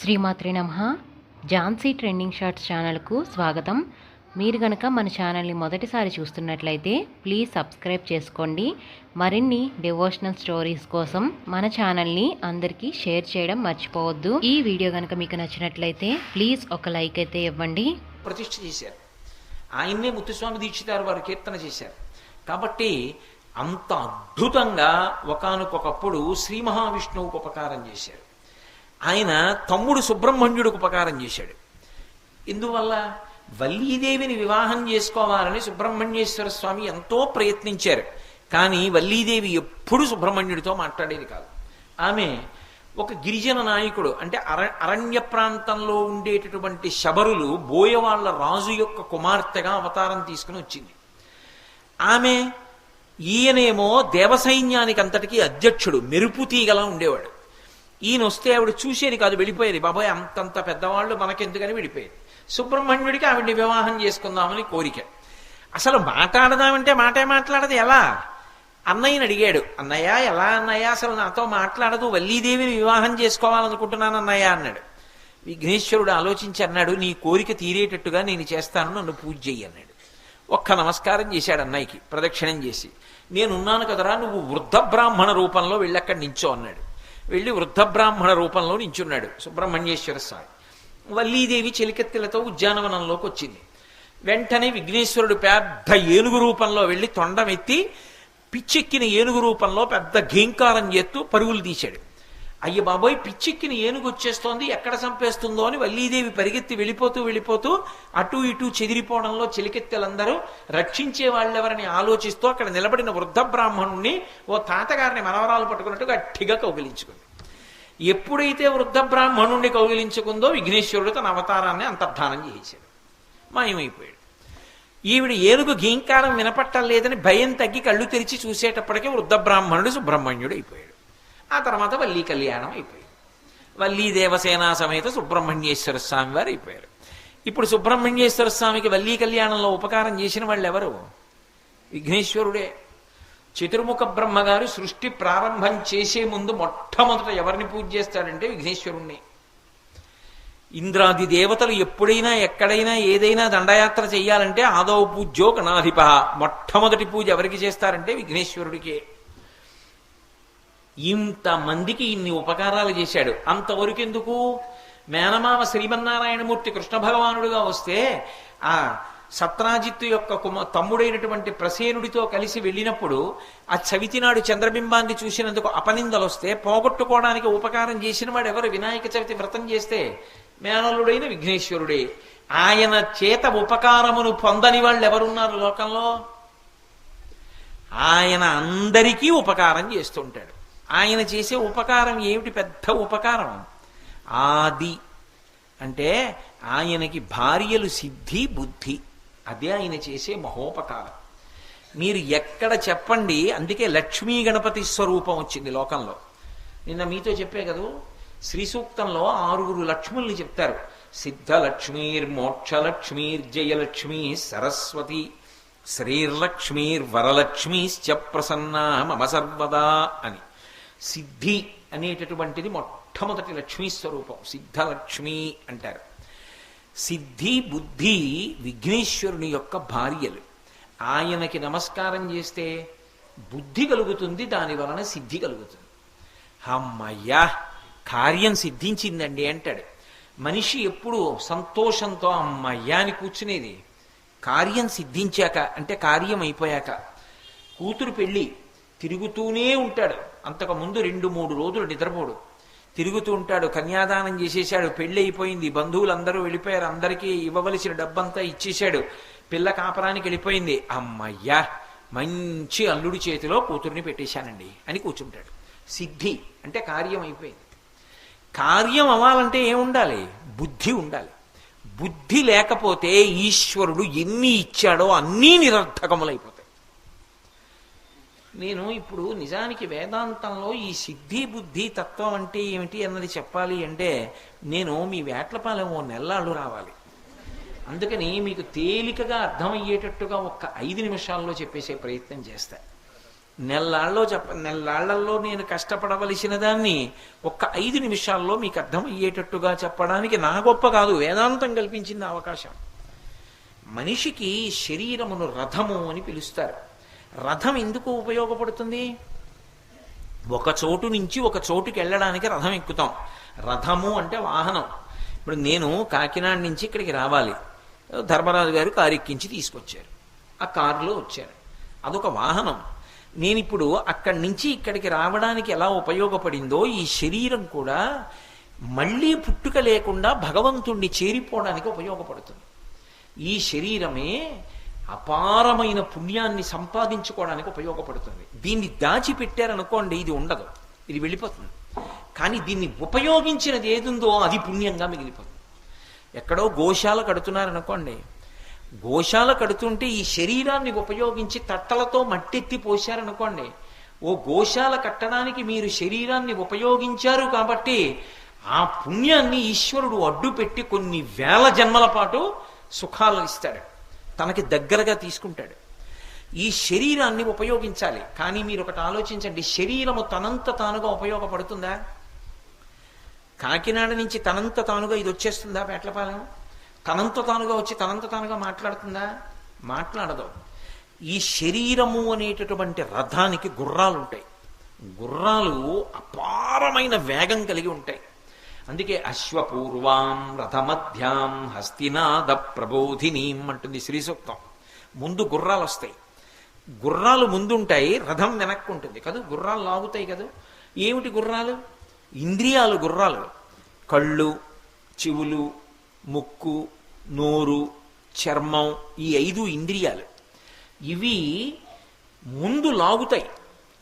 శ్రీమాత్రి నమ. Jhansi trending shorts ఛానల్కు స్వాగతం. మీరు గనక మన ఛానల్ని మొదటిసారి చూస్తున్నట్లయితే ప్లీజ్ సబ్స్క్రైబ్ చేసుకోండి. మరిన్ని డివోషనల్ స్టోరీస్ కోసం మన ఛానల్ని అందరికీ షేర్ చేయడం మర్చిపోవద్దు. ఈ వీడియో కనుక మీకు నచ్చినట్లయితే ప్లీజ్ ఒక లైక్ అయితే ఇవ్వండి. ప్రతిష్ఠ చేశారు. ఆయన్నే ముత్తుస్వామి దీక్షితారు వారు కీర్తన చేశారు. కాబట్టి అంత అద్భుతంగా ఒకనకొకప్పుడు శ్రీ మహావిష్ణువుకు ఉపకారం చేశారు. ఆయన తమ్ముడు సుబ్రహ్మణ్యుడికి ఉపకారం చేశాడు. ఇందువల్ల వల్లీదేవిని వివాహం చేసుకోవాలని సుబ్రహ్మణ్యేశ్వర స్వామి ఎంతో ప్రయత్నించారు. కానీ వల్లీదేవి ఎప్పుడు సుబ్రహ్మణ్యుడితో మాట్లాడేది కాదు. ఆమె ఒక గిరిజన నాయకుడు అంటే అర అరణ్య ప్రాంతంలో ఉండేటటువంటి శబరులు బోయవాళ్ళ రాజు యొక్క కుమార్తెగా అవతారం తీసుకుని వచ్చింది. ఆమె ఈయనేమో దేవసైన్యానికి అంతటికీ అధ్యక్షుడు మెరుపు తీగలా ఉండేవాడు. ఈయన వస్తే ఆవిడ చూసేది కాదు వెళ్ళిపోయేది. బాబాయ్ అంతంత పెద్దవాళ్ళు మనకెందుకని వెళ్ళిపోయేది సుబ్రహ్మణ్యుడికి ఆవిడ్ని వివాహం చేసుకుందామని కోరిక. అసలు మాట్లాడదామంటే మాటే మాట్లాడదు ఎలా? అన్నయ్యని అడిగాడు. అన్నయ్య ఎలా అన్నయ్య? అసలు నాతో మాట్లాడదు. వల్లీదేవిని వివాహం చేసుకోవాలనుకుంటున్నాను అన్నయ్య అన్నాడు. విఘ్నేశ్వరుడు ఆలోచించి అన్నాడు నీ కోరిక తీరేటట్టుగా నేను చేస్తాను నన్ను పూజ చెయ్యి అన్నాడు. ఒక్క నమస్కారం చేశాడు అన్నయ్యకి ప్రదక్షిణం చేసి. నేనున్నాను కదరా నువ్వు వృద్ధ బ్రాహ్మణ రూపంలో వెళ్ళక్కడి నించో అన్నాడు. వెళ్ళి వృద్ధ బ్రాహ్మణ రూపంలో నించున్నాడు. సుబ్రహ్మణ్యేశ్వర స్వామి. వల్లీదేవి చెలికత్తెలతో ఉద్యానవనంలోకి వచ్చింది. వెంటనే విఘ్నేశ్వరుడు పెద్ద ఏనుగు రూపంలో వెళ్ళి తొండమెత్తి పిచ్చెక్కిన ఏనుగు రూపంలో పెద్ద ఘీంకారం చేస్తూ పరుగులు తీశాడు. అయ్య బాబోయ్ పిచ్చెక్కిన ఏనుగు వచ్చేస్తోంది ఎక్కడ చంపేస్తుందో అని వల్లీదేవి పరిగెత్తి వెళ్ళిపోతూ వెళ్ళిపోతూ అటు ఇటు చెదిరిపోవడంలో చెలికెత్తెలందరూ రక్షించే వాళ్ళెవరని ఆలోచిస్తూ అక్కడ నిలబడిన వృద్ధ బ్రాహ్మణుణ్ణి ఓ తాతగారిని మనవరాలు పట్టుకున్నట్టు గట్టిగా కౌగిలించుకుంది. ఎప్పుడైతే వృద్ధ బ్రాహ్మణుణ్ణి కౌగిలించుకుందో విఘ్నేశ్వరుడు తన అవతారాన్ని అంతర్ధానం చేశాడు. మాయమైపోయాడు. ఈవిడ ఏనుగు గీంకారం వినపట్టలేదని భయం తగ్గి కళ్ళు తెరిచి చూసేటప్పటికీ వృద్ధ బ్రాహ్మణుడు సుబ్రహ్మణ్యుడు అయిపోయాడు ఆ తర్వాత వల్లీ కళ్యాణం అయిపోయింది. వల్లీ దేవసేన సమేత సుబ్రహ్మణ్యేశ్వర స్వామి వారు అయిపోయారు. ఇప్పుడు సుబ్రహ్మణ్యేశ్వర స్వామికి వల్లీ కళ్యాణంలో ఉపకారం చేసిన వాళ్ళు ఎవరు? విఘ్నేశ్వరుడే. చతుర్ముఖ బ్రహ్మగారు సృష్టి ప్రారంభం చేసే ముందు మొట్టమొదట ఎవరిని పూజ చేస్తాడంటే విఘ్నేశ్వరుణ్ణి. ఇంద్రాది దేవతలు ఎప్పుడైనా ఎక్కడైనా ఏదైనా దండయాత్ర చేయాలంటే ఆదవ పూజ్యో గణాధిప మొట్టమొదటి పూజ ఎవరికి చేస్తారంటే విఘ్నేశ్వరుడికే. ఇంతమందికి ఇన్ని ఉపకారాలు చేశాడు. అంతవరకు ఎందుకు మేనమామ శ్రీమన్నారాయణమూర్తి కృష్ణ భగవానుడుగా వస్తే ఆ సత్రాజిత్తు యొక్క కుమ తమ్ముడైనటువంటి ప్రసేనుడితో కలిసి వెళ్ళినప్పుడు ఆ చవితినాడు చంద్రబింబాన్ని చూసినందుకు అపనిందలు వస్తే పోగొట్టుకోవడానికి ఉపకారం చేసిన వాడు ఎవరు వినాయక చవితి వ్రతం చేస్తే మేనల్లుడైన విఘ్నేశ్వరుడే. ఆయన చేత ఉపకారమును పొందని వాళ్ళు ఎవరున్నారు లోకంలో? ఆయన అందరికీ ఉపకారం చేస్తుంటాడు. ఆయన చేసే ఉపకారం ఏమిటి? పెద్ద ఉపకారం. ఆది అంటే ఆయనకి భార్యలు సిద్ధి బుద్ధి. అదే ఆయన చేసే మహోపకారం. మీరు ఎక్కడ చెప్పండి అందుకే లక్ష్మీ గణపతి స్వరూపం వచ్చింది లోకంలో. నిన్న మీతో చెప్పే కదూ? శ్రీ సూక్తంలో ఆరుగురు లక్ష్ముల్ని చెప్తారు. సిద్ధలక్ష్మీర్ మోక్షలక్ష్మీర్ జయలక్ష్మి సరస్వతి శ్రీర్లక్ష్మీర్ వరలక్ష్మీశ్చ ప్రసన్నా మమ సర్వదా అని. సిద్ధి అనేటటువంటిది మొట్టమొదటి లక్ష్మీ స్వరూపం సిద్ధలక్ష్మి అంటారు. సిద్ధి బుద్ధి విఘ్నేశ్వరుని యొక్క భార్యలు. ఆయనకి నమస్కారం చేస్తే బుద్ధి కలుగుతుంది దాని వలన సిద్ధి కలుగుతుంది. అమ్మయ్యా కార్యం సిద్ధించిందండి అంటాడు. మనిషి ఎప్పుడు సంతోషంతో అమ్మయ్యా అని కూర్చునేది. కార్యం సిద్ధించాక అంటే కార్యం అయిపోయాక కూతురు పెళ్ళి తిరుగుతూనే ఉంటాడు. అంతకు ముందు రెండు మూడు రోజులు నిద్రపోడు. తిరుగుతూ ఉంటాడు కన్యాదానం చేసేశాడు పెళ్ళి అయిపోయింది బంధువులందరూ వెళ్ళిపోయారు అందరికీ ఇవ్వవలసిన డబ్బంతా ఇచ్చేశాడు పిల్ల కాపరానికి వెళ్ళిపోయింది. అమ్మయ్యా మంచి అల్లుడి చేతిలో కూతుర్ని పెట్టేశానండి అని కూర్చుంటాడు. సిద్ధి అంటే కార్యం అయిపోయింది. కార్యం అవ్వాలంటే ఏముండాలి? బుద్ధి ఉండాలి. బుద్ధి లేకపోతే ఈశ్వరుడు ఎన్ని ఇచ్చాడో అన్నీ నిరర్థకములైపోతాయి. నేను ఇప్పుడు నిజానికి వేదాంతంలో ఈ సిద్ధి బుద్ధి తత్వం అంటే ఏమిటి అన్నది చెప్పాలి అంటే నేను మీ వేట్లపాలెం ఓ నెల్లాళ్ళు రావాలి. అందుకని మీకు తేలికగా అర్థమయ్యేటట్టుగా ఒక్క ఐదు నిమిషాల్లో చెప్పేసే ప్రయత్నం చేస్తా. నెల్లాళ్ళలో చెప్ప నెల్లాళ్ళలో నేను కష్టపడవలసిన దాన్ని ఒక్క ఐదు నిమిషాల్లో మీకు అర్థమయ్యేటట్టుగా చెప్పడానికి నా గొప్ప కాదు వేదాంతం కల్పించింది అవకాశం. మనిషికి శరీరమును రథము అని పిలుస్తారు. రథం ఎందుకు ఉపయోగపడుతుంది? ఒక చోటు నుంచి ఒక చోటుకి వెళ్ళడానికి రథం ఎక్కుతాం. రథము అంటే వాహనం. ఇప్పుడు నేను కాకినాడ నుంచి ఇక్కడికి రావాలి. ధర్మరాజు గారు కారు ఎక్కించి తీసుకొచ్చారు. ఆ కారులో వచ్చారు. అదొక వాహనం. నేను ఇప్పుడు అక్కడి నుంచి ఇక్కడికి రావడానికి ఎలా ఉపయోగపడిందో ఈ శరీరం కూడా మళ్ళీ పుట్టుక లేకుండా భగవంతుణ్ణి చేరిపోవడానికి ఉపయోగపడుతుంది. ఈ శరీరమే అపారమైన పుణ్యాన్ని సంపాదించుకోవడానికి ఉపయోగపడుతుంది. దీన్ని దాచిపెట్టారనుకోండి ఇది ఉండదు. ఇది వెళ్ళిపోతుంది. కానీ దీన్ని ఉపయోగించినది ఏదుందో అది పుణ్యంగా మిగిలిపోతుంది. ఎక్కడో గోశాల కడుతున్నారనుకోండి గోశాల కడుతుంటే ఈ శరీరాన్ని ఉపయోగించి తట్టలతో మట్టెత్తి పోశారనుకోండి ఓ గోశాల కట్టడానికి మీరు శరీరాన్ని ఉపయోగించారు కాబట్టి ఆ పుణ్యాన్ని ఈశ్వరుడు అడ్డు పెట్టి కొన్ని వేల జన్మల పాటు సుఖాలను ఇస్తాడు. తనకి దగ్గరగా తీసుకుంటాడు. ఈ శరీరాన్ని ఉపయోగించాలి. కానీ మీరు ఒకటి ఆలోచించండి. శరీరము తనంత తానుగా ఉపయోగపడుతుందా? కాకినాడ నుంచి తనంత తానుగా ఇది వచ్చేస్తుందా పేట్లపాలెం? తనంత తానుగా వచ్చి తనంత తానుగా మాట్లాడుతుందా? మాట్లాడదు. ఈ శరీరము అనేటటువంటి రథానికి గుర్రాలు ఉంటాయి గుర్రాలు అపారమైన వేగం కలిగి ఉంటాయి. అందుకే అశ్వపూర్వాం రథమధ్యాం హస్తినాద ప్రబోధినీం అంటుంది శ్రీ సూక్తం ముందు గుర్రాలు వస్తాయి గుర్రాలు ముందుంటాయి రథం వెనక్కు ఉంటుంది కదా? గుర్రాలు లాగుతాయి కదా? ఏమిటి గుర్రాలు? ఇంద్రియాలు గుర్రాలు. కళ్ళు చెవులు ముక్కు నోరు చర్మం ఈ ఐదు ఇంద్రియాలు. ఇవి ముందు లాగుతాయి.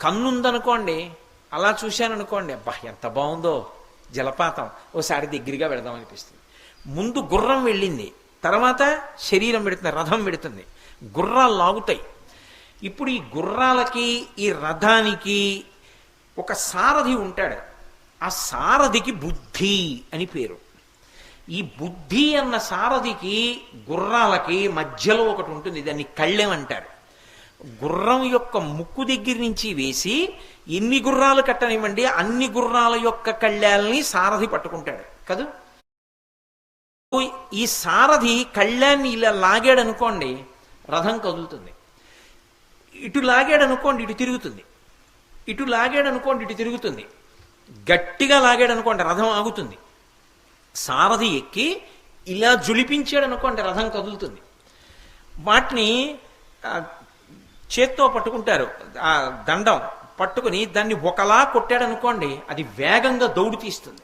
కన్నుందనుకోండి అలా చూశాననుకోండి అబ్బా ఎంత బాగుందో. జలపాతం ఓసారి దగ్గరగా వెళదాం అనిపిస్తుంది. ముందు గుర్రం వెళ్ళింది. తర్వాత శరీరం పెడుతుంది రథం పెడుతుంది. గుర్రాలు లాగుతాయి. ఇప్పుడు ఈ గుర్రాలకి ఈ రథానికి ఒక సారథి ఉంటాడు. ఆ సారథికి బుద్ధి అని పేరు. ఈ బుద్ధి అన్న సారథికి గుర్రాలకి మధ్యలో ఒకటి ఉంటుంది దాన్ని కళ్ళెం అంటారు. గుర్రం యొక్క ముక్కు దగ్గర నుంచి వేసి ఎన్ని గుర్రాలు కట్టనివ్వండి అన్ని గుర్రాల యొక్క కళ్యాల్ని సారథి పట్టుకుంటాడు. కదా? ఈ సారథి కళ్యాణ్ణి ఇలా లాగాడు అనుకోండి రథం కదులుతుంది. ఇటు లాగాడు అనుకోండి ఇటు తిరుగుతుంది. ఇటు లాగాడు అనుకోండి ఇటు తిరుగుతుంది. గట్టిగా లాగాడు అనుకోండి రథం ఆగుతుంది. సారథి ఎక్కి ఇలా జులిపించాడు అనుకోండి రథం కదులుతుంది. వాటిని చేత్తో పట్టుకుంటారు. ఆ దండం. పట్టుకుని దాన్ని ఒకలా కొట్టాడు అనుకోండి అది వేగంగా దౌడు తీస్తుంది.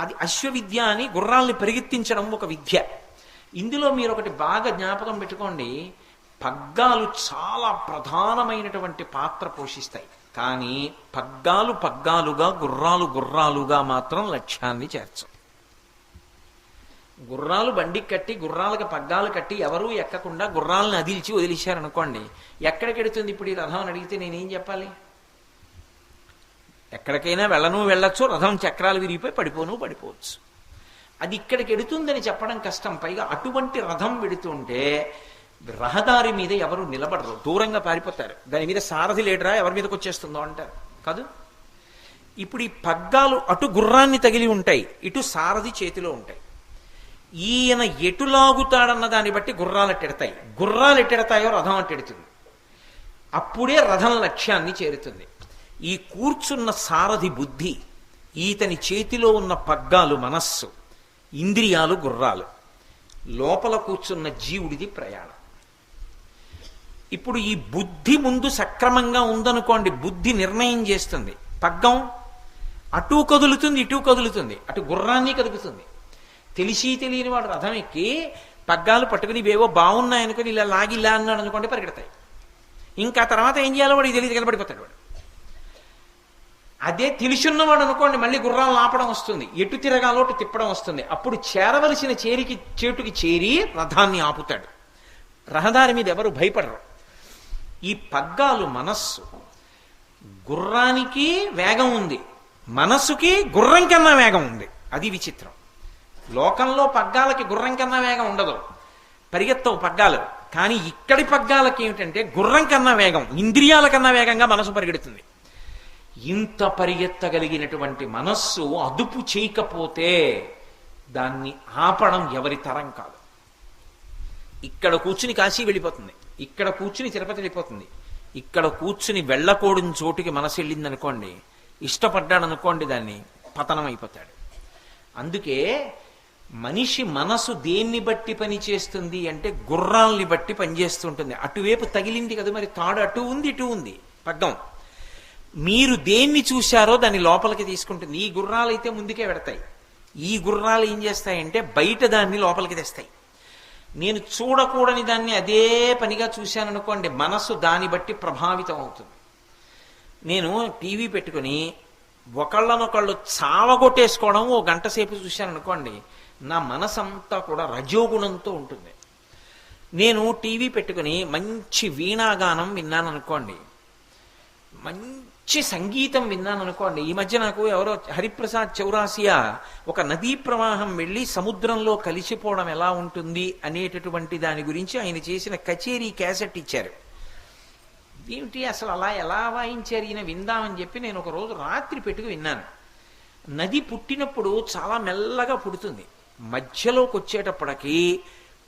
అది అశ్వవిద్య అని గుర్రాల్ని పరిగెత్తించడం ఒక విద్య. ఇందులో మీరు ఒకటి బాగా జ్ఞాపకం పెట్టుకోండి పగ్గాలు చాలా ప్రధానమైనటువంటి పాత్ర పోషిస్తాయి. కానీ పగ్గాలు పగ్గాలుగా గుర్రాలు గుర్రాలుగా మాత్రం లక్ష్యాన్ని చేర్చం గుర్రాలు బండికి కట్టి గుర్రాలకు పగ్గాలు కట్టి ఎవరూ ఎక్కకుండా గుర్రాలను అదిల్చి వదిలేశారనుకోండి ఎక్కడికెడుతుంది ఇప్పుడు ఈ రథం అని అడిగితే నేనేం చెప్పాలి? ఎక్కడికైనా వెళ్ళను వెళ్ళొచ్చు రథం చక్రాలు విరిగిపోయి పడిపోను పడిపోవచ్చు. అది ఇక్కడికి ఎడుతుందని చెప్పడం కష్టం. పైగా అటువంటి రథం వెడుతుంటే రహదారి మీద ఎవరు నిలబడరు. దూరంగా పారిపోతారు. దాని మీద సారథి లేడరా ఎవరి మీదకి వచ్చేస్తుందో అంటారు. కాదు? ఇప్పుడు ఈ పగ్గాలు అటు గుర్రాన్ని తగిలి ఉంటాయి ఇటు సారథి చేతిలో ఉంటాయి. ఈయన ఎటు లాగుతాడన్న దాన్ని బట్టి గుర్రాలు ఎట్టెడతాయి గుర్రాలు ఎట్టెడతాయో రథం అట్టెడుతుంది అప్పుడే రథం లక్ష్యాన్ని చేరుతుంది. ఈ కూర్చున్న సారథి బుద్ధి ఈతని చేతిలో ఉన్న పగ్గాలు మనస్సు ఇంద్రియాలు గుర్రాలు. లోపల కూర్చున్న జీవుడిది ప్రయాణం. ఇప్పుడు ఈ బుద్ధి ముందు సక్రమంగా ఉందనుకోండి బుద్ధి నిర్ణయం చేస్తుంది. పగ్గం అటు కదులుతుంది ఇటు కదులుతుంది. అటు గుర్రాన్ని కదులుతుంది. తెలిసి తెలియని వాడు రథం ఎక్కి పగ్గాలు పట్టుకుని ఇవేవో బాగున్నాయనుకుని ఇలా లాగి ఇలా అన్నాడు అనుకోండి పరిగెడతాయి. ఇంకా తర్వాత ఏం చేయాలో వాడికి తెలియదు కనబడిపోతాడు వాడు. అదే తెలిసున్నవాడు అనుకోండి మళ్ళీ గుర్రాలు ఆపడం వస్తుంది. ఎటు తిరగాలోటు తిప్పడం వస్తుంది. అప్పుడు చేరవలసిన చేరికి చేటుకి చేరి రథాన్ని ఆపుతాడు. రహదారి మీద ఎవరు భయపడరు. ఈ పగ్గాలు మనస్సు. గుర్రానికి వేగం ఉంది. మనస్సుకి గుర్రం కన్నా వేగం ఉంది. అది విచిత్రం. లోకంలో పగ్గాలకి గుర్రం కన్నా వేగం ఉండదు. పరిగెత్తవు పగ్గాలు. కానీ ఇక్కడి పగ్గాలకి ఏమిటంటే గుర్రం కన్నా వేగం ఇంద్రియాల కన్నా వేగంగా మనసు పరిగెడుతుంది. ఇంత పరిగెత్తగలిగినటువంటి మనస్సు అదుపు చేయకపోతే దాన్ని ఆపడం ఎవరి తరం కాదు. ఇక్కడ కూర్చుని కాశీ వెళ్ళిపోతుంది. ఇక్కడ కూర్చుని తిరుపతి వెళ్ళిపోతుంది. ఇక్కడ కూర్చుని వెళ్ళకూడని చోటుకి మనసు వెళ్ళింది అనుకోండి ఇష్టపడ్డాడు అనుకోండి దాన్ని పతనం అయిపోతాడు. అందుకే మనిషి మనసు దేన్ని బట్టి పని చేస్తుంది అంటే గుర్రాల్ని బట్టి పనిచేస్తుంటుంది అటువైపు తగిలింది కదా మరి తాడు అటు ఉంది ఇటు ఉంది. పగ్గం మీరు దేన్ని చూశారో దాన్ని లోపలికి తీసుకుంటుంది ఈ గుర్రాలు అయితే ముందుకే పెడతాయి ఈ గుర్రాలు ఏం చేస్తాయంటే బయట దాన్ని లోపలికి తెస్తాయి. నేను చూడకూడని దాన్ని అదే పనిగా చూశాను అనుకోండి మనస్సు దాన్ని బట్టి ప్రభావితం అవుతుంది. నేను టీవీ పెట్టుకుని ఒకళ్ళనొకళ్ళు చావగొట్టేసుకోవడం ఓ గంట సేపు చూశాననుకోండి నా మనసంతా కూడా రజోగుణంతో ఉంటుంది. నేను టీవీ పెట్టుకుని మంచి వీణాగానం విన్నాను అనుకోండి మంచి సంగీతం విన్నాను అనుకోండి ఈ మధ్య నాకు ఎవరో హరిప్రసాద్ చౌరాసియా ఒక నదీ ప్రవాహం వెళ్ళి సముద్రంలో కలిసిపోవడం ఎలా ఉంటుంది అనేటటువంటి దాని గురించి ఆయన చేసిన కచేరీ క్యాసెట్ ఇచ్చారు. ఏమిటి అసలు అలా ఎలా వాయించారు? ఈయన విందామని చెప్పి నేను ఒక రోజు రాత్రి పెట్టుకు విన్నాను. నది పుట్టినప్పుడు చాలా మెల్లగా పుడుతుంది. మధ్యలోకి వచ్చేటప్పటికి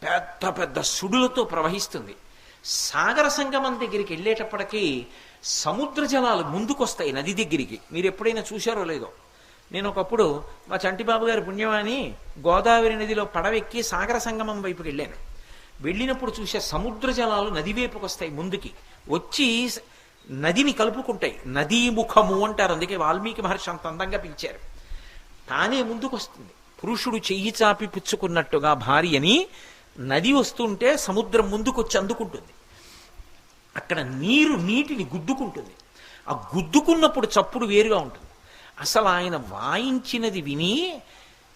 పెద్ద పెద్ద సుడులతో ప్రవహిస్తుంది. సాగర సంగమం దగ్గరికి వెళ్ళేటప్పటికీ సముద్ర జలాలు ముందుకొస్తాయి నది దగ్గరికి. మీరు ఎప్పుడైనా చూశారో లేదో. నేను ఒకప్పుడు మా చంటిబాబు గారి పుణ్యమాని గోదావరి నదిలో పడవెక్కి సాగర సంగమం వైపుకి వెళ్ళాను. వెళ్ళినప్పుడు చూసే సముద్ర జలాలు నది వైపుకి వస్తాయి ముందుకి. వచ్చి నదిని కలుపుకుంటాయి. నదీ ముఖము అంటారు. అందుకే వాల్మీకి మహర్షి అంత అందంగా పిలిచారు. తానే ముందుకు వస్తుంది పురుషుడు చెయ్యి చాపి పుచ్చుకున్నట్టుగా భార్యని నది వస్తుంటే సముద్రం ముందుకొచ్చి అందుకుంటుంది. అక్కడ నీరు నీటిని గుద్దుకుంటుంది. ఆ గుద్దుకున్నప్పుడు చప్పుడు వేరుగా ఉంటుంది. అసలు ఆయన వాయించినది విని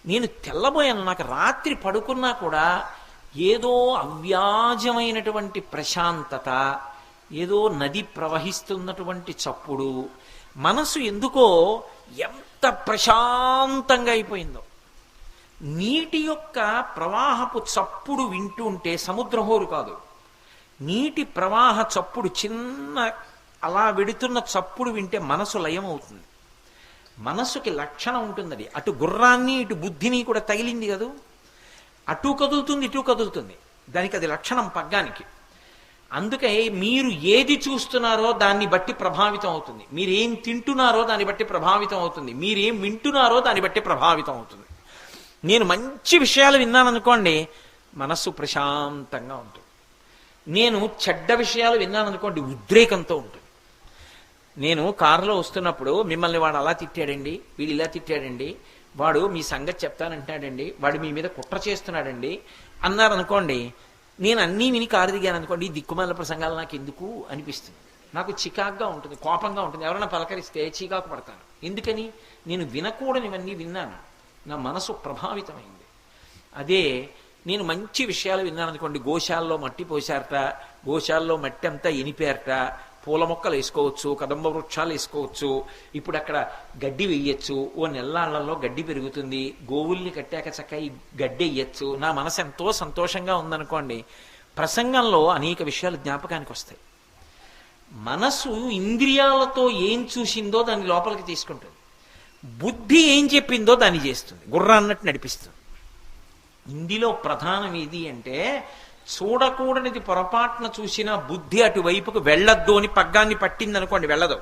నేను తెల్లబోయాను. నాకు రాత్రి పడుకున్నా కూడా ఏదో అవ్యాజమైనటువంటి ప్రశాంతత ఏదో నది ప్రవహిస్తున్నటువంటి చప్పుడు మనసు ఎందుకో ఎంత ప్రశాంతంగా అయిపోయిందో. నీటి యొక్క ప్రవాహపు చప్పుడు వింటుంటే సముద్రహోరు కాదు. నీటి ప్రవాహ చప్పుడు చిన్న అలా వెడుతున్న చప్పుడు వింటే మనసు లయం అవుతుంది మనసుకి లక్షణం ఉంటుందండి. అటు గుర్రాన్ని ఇటు బుద్ధిని కూడా తగిలింది కదూ? అటు కదులుతుంది ఇటు కదులుతుంది. దానికి అది లక్షణం పగ్గానికి. అందుకే మీరు ఏది చూస్తున్నారో దాన్ని బట్టి ప్రభావితం అవుతుంది. మీరేం తింటున్నారో దాన్ని బట్టి ప్రభావితం అవుతుంది. మీరేం వింటున్నారో దాన్ని బట్టి ప్రభావితం అవుతుంది. నేను మంచి విషయాలు విన్నాను అనుకోండి మనస్సు ప్రశాంతంగా ఉంటుంది. నేను చెడ్డ విషయాలు విన్నాను అనుకోండి ఉద్రేకంతో ఉంటుంది. నేను కారులో వస్తున్నప్పుడు మిమ్మల్ని వాడు అలా తిట్టాడండి వీడు ఇలా తిట్టాడండి వాడు మీ సంగతి చెప్తానంటాడండి వాడు మీ మీద కుట్ర చేస్తున్నాడండి అన్నారు అనుకోండి నేను అన్నీ విని కారు దిగాను అనుకోండి ఈ దిక్కుమాల ప్రసంగాలు నాకు ఎందుకు అనిపిస్తుంది? నాకు చికాగ్గా ఉంటుంది కోపంగా ఉంటుంది. ఎవరైనా పలకరిస్తే చికాకు పడతాను. ఎందుకని? నేను వినకూడనివన్నీ విన్నాను. నా మనసు ప్రభావితమైంది. అదే నేను మంచి విషయాలు విన్నాను అనుకోండి గోశాల్లో మట్టి పోశారట గోశాల్లో మట్టి అంతా ఇనిపారట పూల మొక్కలు వేసుకోవచ్చు కదంబ వృక్షాలు వేసుకోవచ్చు ఇప్పుడు అక్కడ గడ్డి వేయచ్చు ఓ నెల్లాళ్ళలో గడ్డి పెరుగుతుంది గోవుల్ని కట్టాక చక్క ఈ గడ్డి వేయచ్చు. నా మనసు ఎంతో సంతోషంగా ఉందనుకోండి ప్రసంగంలో అనేక విషయాలు జ్ఞాపకానికి వస్తాయి. మనసు ఇంద్రియాలతో ఏం చూసిందో దాన్ని లోపలికి తీసుకుంటుంది. బుద్ధి ఏం చెప్పిందో దాన్ని చేస్తుంది. గుర్ర అన్నట్టు నడిపిస్తుంది. ఇందులో ప్రధానం ఏది అంటే చూడకూడనిది పొరపాటున చూసిన బుద్ధి అటువైపుకు వెళ్ళొద్దు అని పగ్గాన్ని పట్టింది అనుకోండి వెళ్ళదు.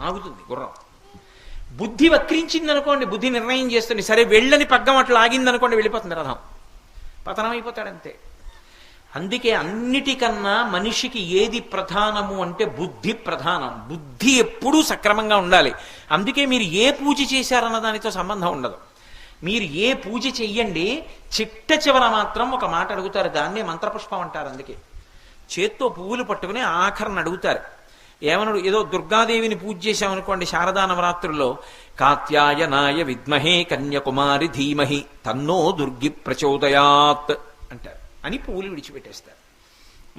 ఆగుతుంది గుర్రం. బుద్ధి వక్రించింది అనుకోండి బుద్ధి నిర్ణయం చేస్తుంది సరే వెళ్ళని పగ్గం అట్లా ఆగింది అనుకోండి వెళ్ళిపోతుంది రథం. పతనం అయిపోతాడంతే అందుకే అన్నిటికన్నా మనిషికి ఏది ప్రధానము అంటే బుద్ధి ప్రధానం. బుద్ధి ఎప్పుడూ సక్రమంగా ఉండాలి. అందుకే మీరు ఏ పూజ చేశారన్న దానితో సంబంధం ఉండదు. మీరు ఏ పూజ చెయ్యండి చిట్ట చివర మాత్రం ఒక మాట అడుగుతారు. దాన్నే మంత్రపుష్పం అంటారు అందుకే. చేత్తో పువ్వులు పట్టుకుని ఆఖరణ అడుగుతారు. ఏమనడు ఏదో దుర్గాదేవిని పూజ చేశామనుకోండి శారదా నవరాత్రుల్లో కాత్యాయనాయ విద్మహే కన్యకుమారి ధీమహి తన్నో దుర్గి ప్రచోదయాత్ అంటారు. అని పువ్వులు విడిచిపెట్టేస్తారు.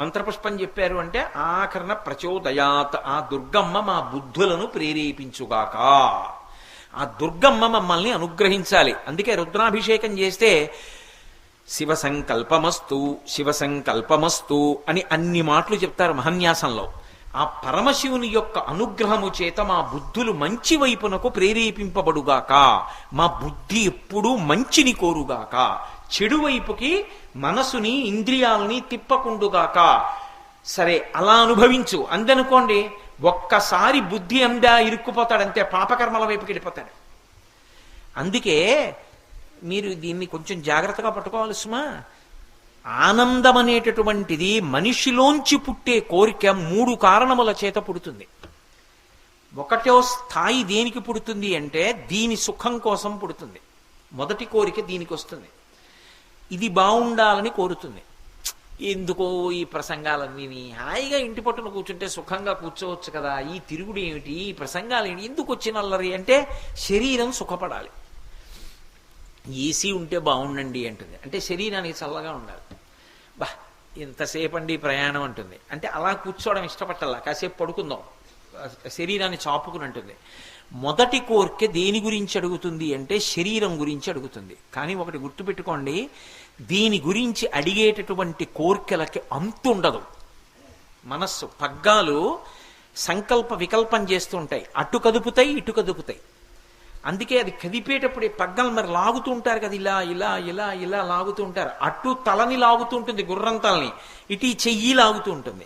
మంత్రపుష్పం చెప్పారు అంటే ఆఖరణ ప్రచోదయాత్ ఆ దుర్గమ్మ మా బుద్ధులను ప్రేరేపించుగాక. ఆ దుర్గమ్మ మమ్మల్ని అనుగ్రహించాలి. అందుకే రుద్రాభిషేకం చేస్తే శివ సంకల్పమస్తు శివ సంకల్పమస్తు అని అన్ని మాటలు చెప్తారు మహన్యాసంలో. ఆ పరమశివుని యొక్క అనుగ్రహము చేత మా బుద్ధులు మంచి వైపునకు ప్రేరేపింపబడుగాక. మా బుద్ధి ఎప్పుడూ మంచిని కోరుగాక. చెడు వైపుకి మనసుని ఇంద్రియాలని తిప్పకుండుగాక. సరే అలా అనుభవించు. అందనుకోండి ఒక్కసారి బుద్ధి అందా ఇరుక్కుపోతాడంతే పాపకర్మల వైపుకి వెళ్ళిపోతాడు. అందుకే మీరు దీన్ని కొంచెం జాగ్రత్తగా పట్టుకోవాలి సుమా. ఆనందం అనేటటువంటిది మనిషిలోంచి పుట్టే కోరిక మూడు కారణముల చేత పుడుతుంది. ఒకటో స్థాయి దేనికి పుడుతుంది అంటే దీని సుఖం కోసం పుడుతుంది. మొదటి కోరిక దీనికి వస్తుంది. ఇది బాగుండాలని కోరుతుంది. ఎందుకో ఈ ప్రసంగాలన్నీ హాయిగా ఇంటి పట్టున కూర్చుంటే సుఖంగా కూర్చోవచ్చు కదా. ఈ తిరుగుడు ఏమిటి? ఈ ప్రసంగాలు ఏమిటి? ఎందుకు వచ్చిన అల్లరి అంటే శరీరం సుఖపడాలి. ఏసీ ఉంటే బాగుండండి అంటుంది. అంటే శరీరానికి చల్లగా ఉండాలి. బా ఇంతసేపు అండి ప్రయాణం అంటుంది. అంటే అలా కూర్చోవడం ఇష్టపట్టాల. కాసేపు పడుకుందాం. శరీరాన్ని చాపుకుని అంటుంది. మొదటి కోరిక దేని గురించి అడుగుతుంది అంటే శరీరం గురించి అడుగుతుంది. కానీ ఒకటి గుర్తుపెట్టుకోండి. దీని గురించి అడిగేటటువంటి కోరికలకి అంతుండదు. మనస్సు పగ్గాలు సంకల్ప వికల్పం చేస్తూ ఉంటాయి అటు కదుపుతాయి ఇటు కదుపుతాయి. అందుకే అది కదిపేటప్పుడు పగ్గలు మరి లాగుతూ ఉంటారు కదా ఇలా ఇలా ఇలా ఇలా లాగుతూ ఉంటారు. అటు తలని లాగుతూ ఉంటుంది గుర్రం తలని. ఇటు చెయ్యి లాగుతూ ఉంటుంది.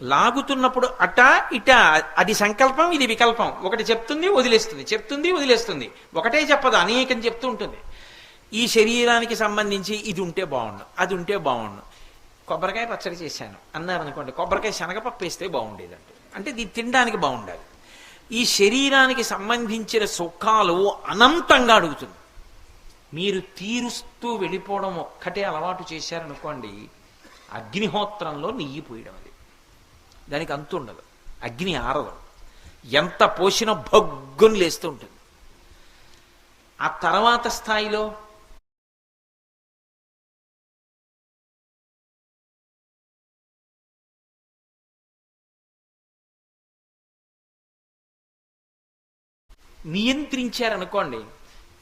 లాగుతున్నప్పుడు అట ఇట అది సంకల్పం ఇది వికల్పం. ఒకటి చెప్తుంది వదిలేస్తుంది. చెప్తుంది వదిలేస్తుంది. ఒకటే చెప్పదు అనేకం చెప్తూ ఉంటుంది. ఈ శరీరానికి సంబంధించి ఇది ఉంటే బాగుండు అది ఉంటే బాగుండు. కొబ్బరికాయ పచ్చడి చేశాను. అన్నారు అనుకోండి కొబ్బరికాయ శనగపప్పు వేస్తే బాగుండేదంట అంటే ఇది తినడానికి బాగుండాలి. ఈ శరీరానికి సంబంధించిన సుఖాలు అనంతంగా అడుగుతుంది. మీరు తీరుస్తూ వెళ్ళిపోవడం ఒక్కటే అలవాటు చేశారనుకోండి అగ్నిహోత్రంలో నెయ్యి పోయడం అది. దానికి అంతు ఉండదు. అగ్ని ఆరదు. ఎంత పోసినా భగ్గుని లేస్తూ ఉంటుంది ఆ తర్వాత స్థాయిలో నియంత్రించారనుకోండి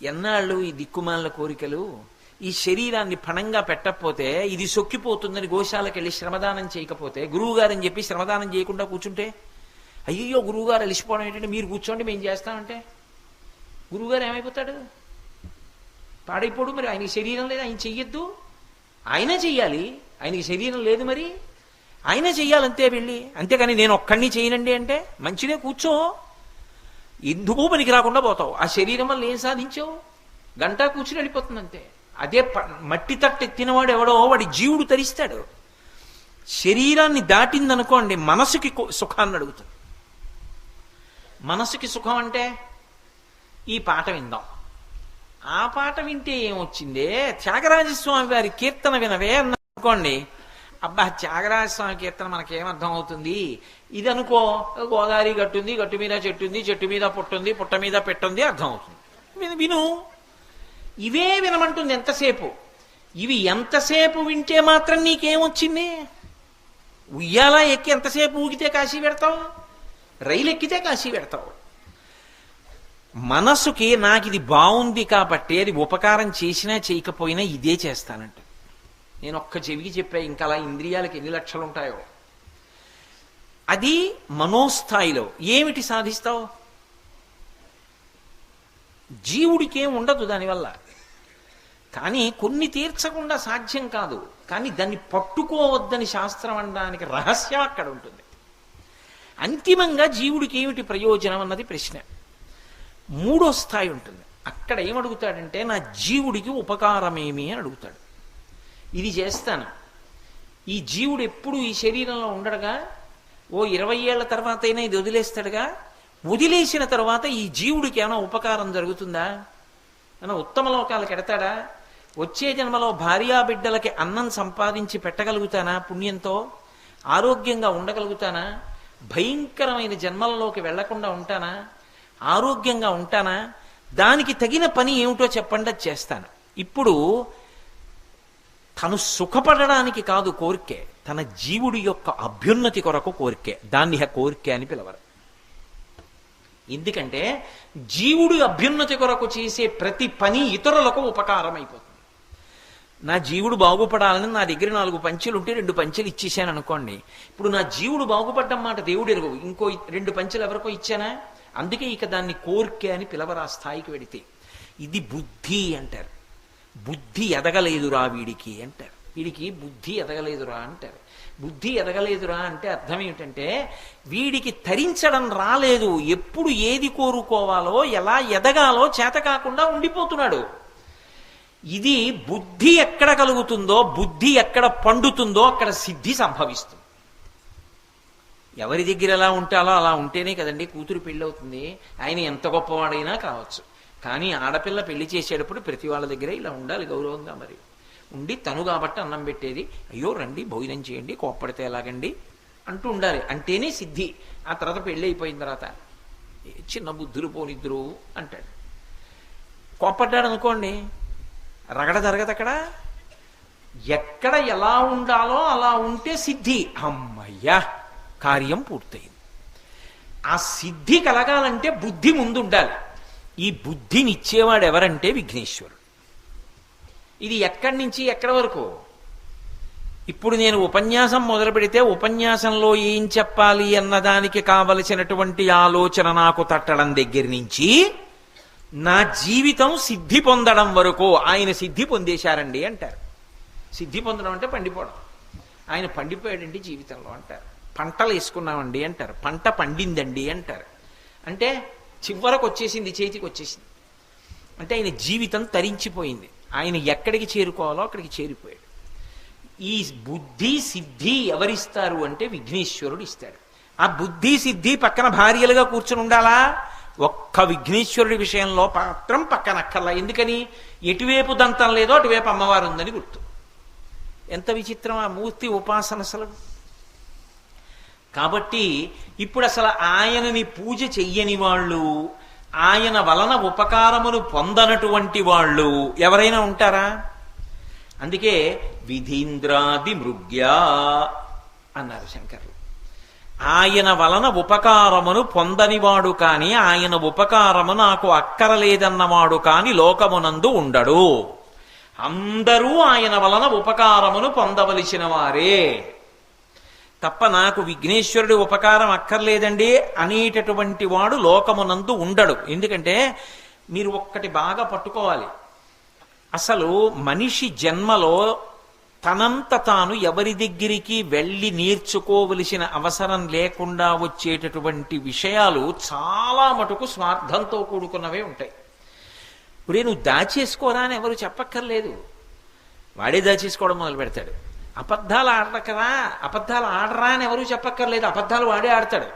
ఎన్నాళ్ళు ఈ దిక్కుమాల కోరికలు ఈ శరీరాన్ని పణంగా పెట్టకపోతే ఇది సొక్కిపోతుందని గోశాలకు వెళ్ళి శ్రమదానం చేయకపోతే గురువుగారని చెప్పి శ్రమదానం చేయకుండా కూర్చుంటే అయ్యో గురువుగారు అలిసిపోవడం ఏంటంటే మీరు కూర్చోండి మేము చేస్తామంటే. గురువుగారు ఏమైపోతాడు? పాడైపోడు మరి ఆయనకి శరీరం లేదు ఆయన చెయ్యొద్దు. ఆయన చెయ్యాలి ఆయనకి శరీరం లేదు మరి. ఆయన చెయ్యాలంతే వెళ్ళి అంతేకాని నేను ఒక్కడిని చేయనండి అంటే మంచిదే కూర్చో. ఎందుకు పనికి రాకుండా పోతావు. ఆ శరీరం వల్ల ఏం సాధించావు? గంట కూర్చుని వెళ్ళిపోతుంది అంతే అదే ప- మట్టి తట్టు ఎత్తినవాడు ఎవడో వాడి జీవుడు తరిస్తాడు. శరీరాన్ని దాటిందనుకోండి మనసుకి సుఖాన్ని అడుగుతుంది మనసుకి సుఖం అంటే ఈ పాట విందాం. ఆ పాట వింటే ఏమొచ్చిందే? త్యాగరాజస్వామి వారి కీర్తన వినవే అన్నారు అనుకోండి అబ్బా త్యాగరాజ స్వామి కీర్తన మనకేమర్థం అవుతుంది? ఇది అనుకో గోదావరి గట్టుంది గట్టు మీద చెట్టు ఉంది చెట్టు మీద పుట్టుంది పుట్ట మీద పెట్టుంది అర్థం అవుతుంది. విను ఇవే వినమంటుంది ఎంతసేపు? ఇవి ఎంతసేపు వింటే మాత్రం నీకేమొచ్చింది? ఉయ్యాల ఎక్కి ఎంతసేపు ఊగితే కాశీ పెడతావు? రైలు ఎక్కితే కాశీ పెడతావు? మనసుకి నాకు ఇది బాగుంది కాబట్టి అది ఉపకారం చేసినా చేయకపోయినా ఇదే చేస్తానంట నేను ఒక్క చెవికి చెప్పా ఇంకా అలా ఇంద్రియాలకు ఎన్ని లక్షలు ఉంటాయో అది మనోస్థాయిలో ఏమిటి సాధిస్తావు? జీవుడికి ఉండదు దానివల్ల. కానీ కొన్ని తీర్చకుండా సాధ్యం కాదు. కానీ దాన్ని పట్టుకోవద్దని శాస్త్రం అనడానికి రహస్యం అక్కడ ఉంటుంది అంతిమంగా జీవుడికి ఏమిటి ప్రయోజనం అన్నది ప్రశ్న. మూడో స్థాయి ఉంటుంది. అక్కడ ఏమడుగుతాడంటే నా జీవుడికి ఉపకారమేమి అని అడుగుతాడు. ఇది చేస్తాను. ఈ జీవుడు ఎప్పుడు ఈ శరీరంలో ఉండడుగా? ఓ ఇరవై ఏళ్ళ తర్వాత అయినా ఇది వదిలేస్తాడుగా? వదిలేసిన తర్వాత ఈ జీవుడికి ఏమైనా ఉపకారం జరుగుతుందా? ఏమైనా ఉత్తమ లోకాలకు ఎడతాడా వచ్చే జన్మలో భార్యా బిడ్డలకి అన్నం సంపాదించి పెట్టగలుగుతానా పుణ్యంతో? ఆరోగ్యంగా ఉండగలుగుతానా? భయంకరమైన జన్మలలోకి వెళ్ళకుండా ఉంటానా? ఆరోగ్యంగా ఉంటానా? దానికి తగిన పని ఏమిటో చెప్పండి చేస్తాను. ఇప్పుడు తను సుఖపడడానికి కాదు కోరికే తన జీవుడి యొక్క అభ్యున్నతి కొరకు కోరికే దాన్ని కోరికే అని పిలవరు. ఎందుకంటే జీవుడి అభ్యున్నతి కొరకు చేసే ప్రతి పని ఇతరులకు ఉపకారం అయిపోతుంది నా జీవుడు బాగుపడాలని నా దగ్గర నాలుగు పంచెలు ఉంటే రెండు పంచెలు ఇచ్చేసాను అనుకోండి ఇప్పుడు నా జీవుడు బాగుపడ్డం మాట దేవుడు ఎరుగు ఇంకో రెండు పంచెలు ఎవరికో ఇచ్చానా? అందుకే ఇక దాన్ని కోరికే అని పిలవరా స్థాయికి వెడితే. ఇది బుద్ధి అంటారు. బుద్ధి ఎదగలేదురా వీడికి అంటారు. వీడికి బుద్ధి ఎదగలేదురా అంటారు. బుద్ధి ఎదగలేదురా అంటే అర్థం ఏమిటంటే వీడికి తరించడం రాలేదు. ఎప్పుడు ఏది కోరుకోవాలో ఎలా ఎదగాలో చేత కాకుండా ఉండిపోతున్నాడు. ఇది బుద్ధి ఎక్కడ కలుగుతుందో బుద్ధి ఎక్కడ పండుతుందో అక్కడ సిద్ధి సంభవిస్తుంది. ఎవరి దగ్గర ఎలా ఉంటాలో అలా ఉంటేనే కదండి కూతురు పెళ్ళి అవుతుంది ఆయన ఎంత గొప్పవాడైనా కావచ్చు. కానీ ఆడపిల్ల పెళ్ళి చేసేటప్పుడు ప్రతి వాళ్ళ దగ్గర ఇలా ఉండాలి గౌరవంగా మరి. ఉండి తను కాబట్టి అన్నం పెట్టేది అయ్యో రండి భోజనం చేయండి కోప్పడితే ఎలాగండి? అంటూ ఉండాలి. అంటేనే సిద్ధి. ఆ తర్వాత పెళ్ళి అయిపోయిన తర్వాత "ఏ చిన్న బుద్ధులు పోనిద్దురు అంటాడు. కోప్పడ్డాడు అనుకోండి రగడ జరగదు అక్కడ. ఎక్కడ ఎలా ఉండాలో అలా ఉంటే సిద్ధి. అమ్మయ్యా కార్యం పూర్తయింది. ఆ సిద్ధి కలగాలంటే బుద్ధి ముందు ఉండాలి ఈ బుద్ధిని ఇచ్చేవాడు ఎవరంటే విఘ్నేశ్వరుడు. ఇది ఎక్కడి నుంచి ఎక్కడి వరకు? ఇప్పుడు నేను ఉపన్యాసం మొదలు పెడితే ఉపన్యాసంలో ఏం చెప్పాలి అన్నదానికి కావలసినటువంటి ఆలోచన నాకు తట్టడం దగ్గర నుంచి నా జీవితం సిద్ధి పొందడం వరకు ఆయన సిద్ధి పొందేశారండి అంటారు. సిద్ధి పొందడం అంటే పండిపోవడం. ఆయన పండిపోయాడండి జీవితంలో అంటారు. పంటలు వేసుకున్నామండి అంటారు. పంట పండిందండి అంటారు. అంటే చివరకు వచ్చేసింది చేతికి వచ్చేసింది. అంటే ఆయన జీవితం తరించిపోయింది. ఆయన ఎక్కడికి చేరుకోవాలో అక్కడికి చేరిపోయాడు. ఈ బుద్ధి సిద్ధి ఎవరిస్తారు అంటే విఘ్నేశ్వరుడు ఇస్తాడు. ఆ బుద్ధి సిద్ధి పక్కన భార్యలుగా కూర్చుని ఉండాలా? ఒక్క విఘ్నేశ్వరుడి విషయంలో పాత్రం పక్కన అక్కర్లా. ఎందుకని? ఎటువైపు దంతం లేదో అటువైపు అమ్మవారు ఉందని గుర్తు. ఎంత విచిత్రం ఆ మూర్తి ఉపాసన అసలు. కాబట్టి ఇప్పుడు అసలు ఆయనని పూజ చెయ్యని వాళ్ళు ఆయన వలన ఉపకారమును పొందనటువంటి వాళ్ళు ఎవరైనా ఉంటారా? అందుకే విధీంద్రాది మృగ్యా అన్నారు శంకర్లు. ఆయన వలన ఉపకారమును పొందనివాడు కాని ఆయన ఉపకారము నాకు అక్కరలేదన్నవాడు కాని లోకమునందు ఉండడు. అందరూ ఆయన వలన ఉపకారమును పొందవలసిన వారే. తప్ప నాకు విఘ్నేశ్వరుడి ఉపకారం అక్కర్లేదండి. అనేటటువంటి వాడు లోకమునందు ఉండడు. ఎందుకంటే మీరు ఒక్కటి బాగా పట్టుకోవాలి. అసలు మనిషి జన్మలో తనంత తాను ఎవరి దగ్గరికి వెళ్ళి నేర్చుకోవలసిన అవసరం లేకుండా వచ్చేటటువంటి విషయాలు చాలా మటుకు స్వార్థంతో కూడుకున్నవే ఉంటాయి. ఇప్పుడు నువ్వు దాచేసుకోరా అని ఎవరు చెప్పక్కర్లేదు. వాడే దాచేసుకోవడం మొదలు పెడతాడు అబద్ధాలు ఆడరు కదా? అబద్ధాలు ఆడరా అని ఎవరు చెప్పక్కర్లేదు. అబద్ధాలు వాడే ఆడతాడు.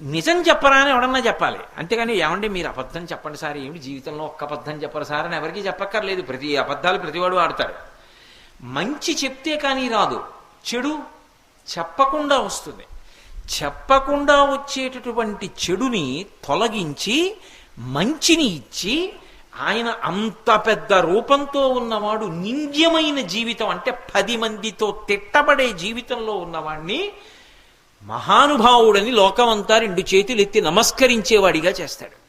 నిజం చెప్పరా అని ఎవడన్నా చెప్పాలి. అంతేగాని ఏమండి మీరు అబద్ధం చెప్పండి సార్. ఏమిటి జీవితంలో ఒక్క అబద్ధం చెప్పరు సార్ అని ఎవరికి చెప్పక్కర్లేదు. ప్రతి అబద్ధాలు ప్రతివాడు ఆడతాడు. మంచి చెప్తే కానీ రాదు. చెడు చెప్పకుండా వస్తుంది. చెప్పకుండా వచ్చేటటువంటి చెడుని తొలగించి మంచిని ఇచ్చి ఆయన అంత పెద్ద రూపంతో ఉన్నవాడు నింద్యమైన జీవితం అంటే పది మందితో తిట్టబడే జీవితంలో ఉన్నవాణ్ణి మహానుభావుడని లోకమంతా రెండు చేతులు ఎత్తి నమస్కరించేవాడిగా చేస్తాడు.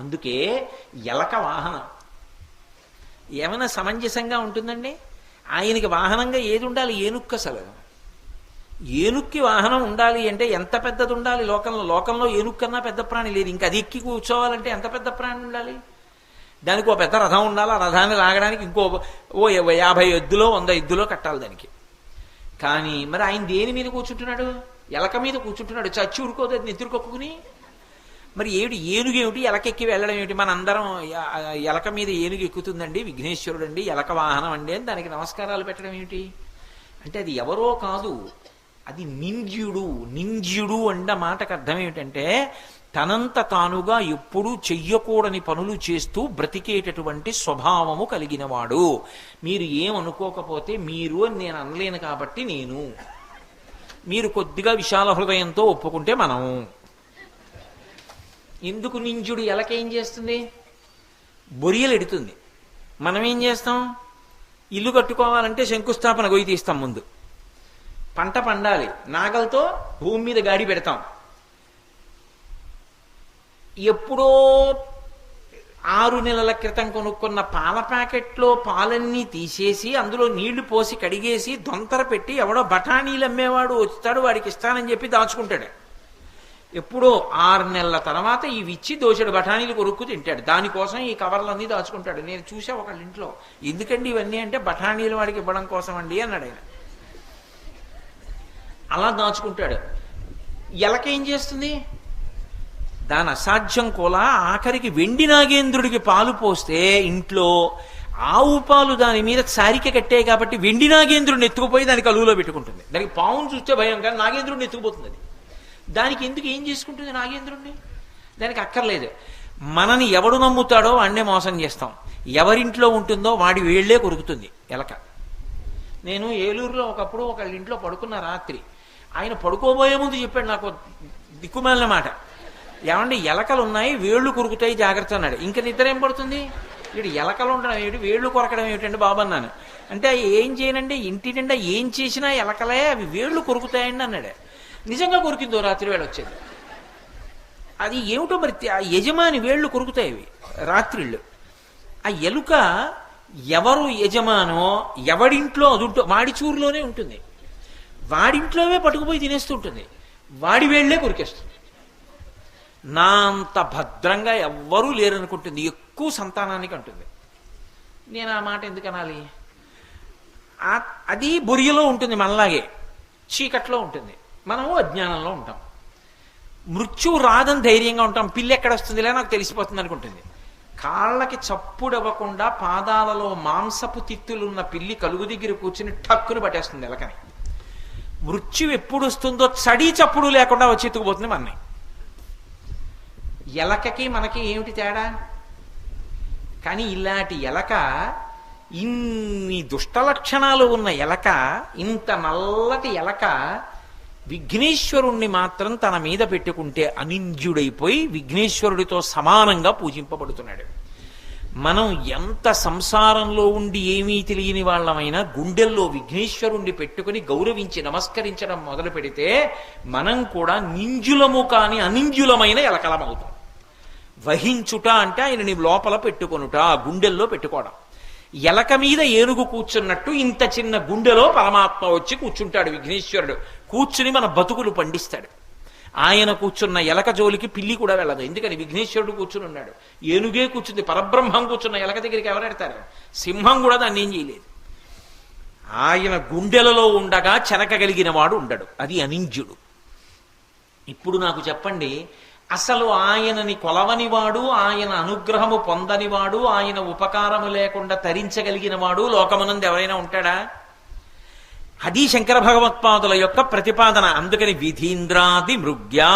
అందుకే ఎలక వాహనం. ఏమైనా సమంజసంగా ఉంటుందండి? ఆయనకి వాహనంగా ఏది ఉండాలి? ఏనుక్కు అసలు ఏనుక్కి వాహనం ఉండాలి అంటే ఎంత పెద్దది ఉండాలి? లోకంలో లోకంలో ఏనుక్కన్నా పెద్ద ప్రాణి లేదు. ఇంకా అది ఎక్కి కూర్చోవాలంటే ఎంత పెద్ద ప్రాణి ఉండాలి? దానికి ఓ పెద్ద రథం ఉండాలి. ఆ రథాన్ని లాగడానికి ఇంకో ఓ యాభై ఎద్దులో వంద ఎద్దులో కట్టాలి దానికి. కానీ మరి ఆయన దేని మీద కూర్చుంటున్నాడు? ఎలక మీద కూర్చుంటున్నాడు. చచ్చి ఉరుకోదు అది నెత్తురుకొక్కుని మరి ఏమిటి ఏనుగు ఏమిటి? ఎలకెక్కి వెళ్ళడం ఏమిటి? మన అందరం ఎలక మీద ఏనుగు ఎక్కుతుందండి. విఘ్నేశ్వరుడు అండి ఎలక వాహనం అండి అని దానికి నమస్కారాలు పెట్టడం ఏమిటి? అంటే అది ఎవరో కాదు. అది నింద్యుడు నింద్యుడు అన్న మాటకు అర్థం ఏమిటంటే తనంత తానుగా ఎప్పుడూ చెయ్యకూడని పనులు చేస్తూ బ్రతికేటటువంటి స్వభావము కలిగినవాడు. మీరు ఏమనుకోకపోతే మీరు అని నేను అనలేను కాబట్టి నేను. మీరు కొద్దిగా విశాల హృదయంతో ఒప్పుకుంటే మనం. ఎందుకు నింజుడు ఎలకేం చేస్తుంది? బొరియలు ఎడుతుంది. మనం ఏం చేస్తాం? ఇల్లు కట్టుకోవాలంటే శంకుస్థాపన గొయ్యి తీస్తాం ముందు. పంట పండాలి. నాగలతో భూమి మీద గాడి పెడతాం. ఎప్పుడో ఆరు నెలల క్రితం కొనుక్కున్న పాల ప్యాకెట్లో పాలన్నీ తీసేసి అందులో నీళ్ళు పోసి కడిగేసి దొంతర పెట్టి ఎవడో బఠానీలు అమ్మేవాడు వచ్చాడు వాడికి ఇస్తానని చెప్పి దాచుకుంటాడు. ఎప్పుడో ఆరు నెలల తర్వాత ఇవి ఇచ్చి దోషుడు బఠానీలు కొరుక్కు తింటాడు. దానికోసం ఈ కవర్లన్నీ దాచుకుంటాడు. నేను చూసా ఒకళ్ళ ఇంట్లో ఎందుకండి ఇవన్నీ అంటే బఠానీలు వాడికి ఇవ్వడం కోసం అండి అన్నాడు ఆయన. అలా దాచుకుంటాడు. ఎలకేం చేస్తుంది? దాని అసాధ్యం కూడా ఆఖరికి వెండి నాగేంద్రుడికి పాలు పోస్తే ఇంట్లో ఆవు పాలు దాని మీద సారిక కట్టాయి కాబట్టి వెండి నాగేంద్రుడిని ఎత్తుకుపోయి దానికి అలుగులో పెట్టుకుంటుంది. దానికి పావును చూస్తే భయం కానీ నాగేంద్రుడిని ఎత్తుకుపోతుంది అది. దానికి ఎందుకు ఏం చేసుకుంటుంది నాగేంద్రుడిని? దానికి అక్కర్లేదు. మనని ఎవడు నమ్ముతాడో వాడినే మోసం చేస్తాం. ఎవరింట్లో ఉంటుందో వాడి వేళ్ళే కొరుకుతుంది ఎలక. నేను ఏలూరులో ఒకప్పుడు ఒకళ్ళ ఇంట్లో పడుకున్న రాత్రి. ఆయన పడుకోబోయే ముందు చెప్పాడు నాకు దిక్కుమాలిన మాట. ఏమండి ఎలకలు ఉన్నాయి వేళ్ళు కొరుకుతాయి జాగ్రత్త అన్నాడు. ఇంకా నిద్ర ఏం పడుతుంది? వీడు ఎలకలు ఉండడం ఏమిటి? వేళ్ళు కొరకడం ఏమిటండి బాబు అన్నాను. అంటే అవి ఏం చేయనండి? ఇంటి నిండా ఏం చేసినా ఎలకలే అవి వేళ్ళు కొరుకుతాయండి అన్నాడు. నిజంగా కొరికిందో రాత్రి వేళ వచ్చేది. అది ఏమిటో మరి ఆ యజమాని వేళ్ళు కొరుకుతాయి అవి రాత్రిళ్ళు. ఆ ఎలుక ఎవరు యజమానో ఎవడింట్లో అది ఉంటో వాడి చూరులోనే ఉంటుంది. వాడింట్లోనే పట్టుకుపోయి తినేస్తుంటుంది వాడి వేళ్ళే కొరికేస్తుంది. నా అంత భద్రంగా ఎవ్వరూ లేరనుకుంటుంది. ఎక్కువ సంతానానికి అంటుంది. నేను ఆ మాట ఎందుకు అనాలి? అది బొరియలో ఉంటుంది మనలాగే. చీకట్లో ఉంటుంది. మనము అజ్ఞానంలో ఉంటాం. మృత్యువు రాదని ధైర్యంగా ఉంటాం. పిల్లి ఎక్కడ వస్తుందిలే నాకు తెలిసిపోతుంది అనుకుంటుంది. కాళ్ళకి చప్పుడవ్వకుండా పాదాలలో మాంసపు తిత్తులున్న పిల్లి కలుగు దగ్గర కూర్చుని టక్కుని పట్టేస్తుంది ఎలకని మృత్యు ఎప్పుడు వస్తుందో చడి చప్పుడు లేకుండా వచ్చి ఎత్తుకుపోతుంది మనని. ఎలకకి మనకి ఏమిటి తేడా? కానీ ఇలాంటి ఎలక ఇన్ని దుష్ట లక్షణాలు ఉన్న ఎలక ఇంత నల్లటి ఎలక విఘ్నేశ్వరుణ్ణి మాత్రం తన మీద పెట్టుకుంటే అనింజుడైపోయి విఘ్నేశ్వరుడితో సమానంగా పూజింపబడుతున్నాడు. మనం ఎంత సంసారంలో ఉండి ఏమీ తెలియని వాళ్ళమైనా గుండెల్లో విఘ్నేశ్వరుణ్ణి పెట్టుకుని గౌరవించి నమస్కరించడం మొదలు పెడితే మనం కూడా నింజులము కాని అనింజులమైన ఎలకలమవుతాం వహించుట అంటే ఆయనని లోపల పెట్టుకొనుట గుండెల్లో పెట్టుకోవడం. ఎలక మీద ఏనుగు కూర్చున్నట్టు ఇంత చిన్న గుండెలో పరమాత్మ వచ్చి కూర్చుంటాడు విఘ్నేశ్వరుడు. కూర్చుని మన బతుకులు పండిస్తాడు. ఆయన కూర్చున్న ఎలక జోలికి పిల్లి కూడా వెళ్ళదు. ఎందుకని? విఘ్నేశ్వరుడు కూర్చుని ఉన్నాడు. ఏనుగే కూర్చుంది పరబ్రహ్మం కూర్చున్న ఎలక దగ్గరికి ఎవరెడతారు సింహం కూడా దాన్ని ఏం చేయలేదు. ఆయన గుండెలలో ఉండగా చెనకగలిగిన వాడు ఉండడు. అది అనింజుడు ఇప్పుడు నాకు చెప్పండి అసలు ఆయనని కొలవనివాడు ఆయన అనుగ్రహము పొందనివాడు ఆయన ఉపకారము లేకుండా తరించగలిగిన వాడు లోకమునందు ఎవరైనా ఉంటాడా? అది శంకర భగవత్పాదుల యొక్క ప్రతిపాదన. అందుకని విధీంద్రాది మృగ్యా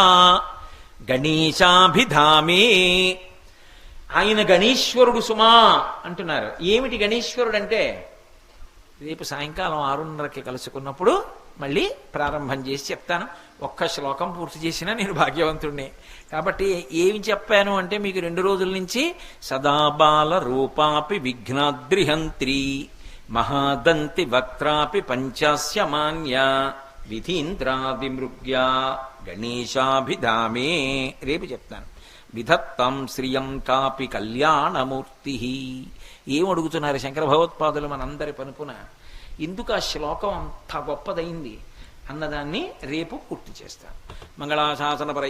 గణేశాభిధామే. ఆయన గణేశ్వరుడు సుమా అంటున్నారు. ఏమిటి గణేశ్వరుడు అంటే రేపు సాయంకాలం ఆరున్నరకి కలుసుకున్నప్పుడు మళ్ళీ ప్రారంభం చేసి చెప్తాను. ఒక్క శ్లోకం పూర్తి చేసినా నేను భాగ్యవంతుణ్ణి. కాబట్టి ఏమి చెప్పాను అంటే మీకు రెండు రోజుల నుంచి సదాబాల రూపాపి విఘ్నాద్రిహంత్రి మహాదంతి వక్త్రాపి పంచాస్య మాన్య విధీంద్రాదిమృగ్యా గణేశాభిధామే రేపు చెప్తాను. విధత్తం శ్రియం కాపి కళ్యాణమూర్తి. ఏమడుగుతున్నారు శంకర భగవత్పాదులు మనందరి పనుపున? ఎందుకు ఆ శ్లోకం అంత గొప్పదైంది అన్నదాన్ని రేపు పూర్తి చేస్తాను. మంగళాశాసన పర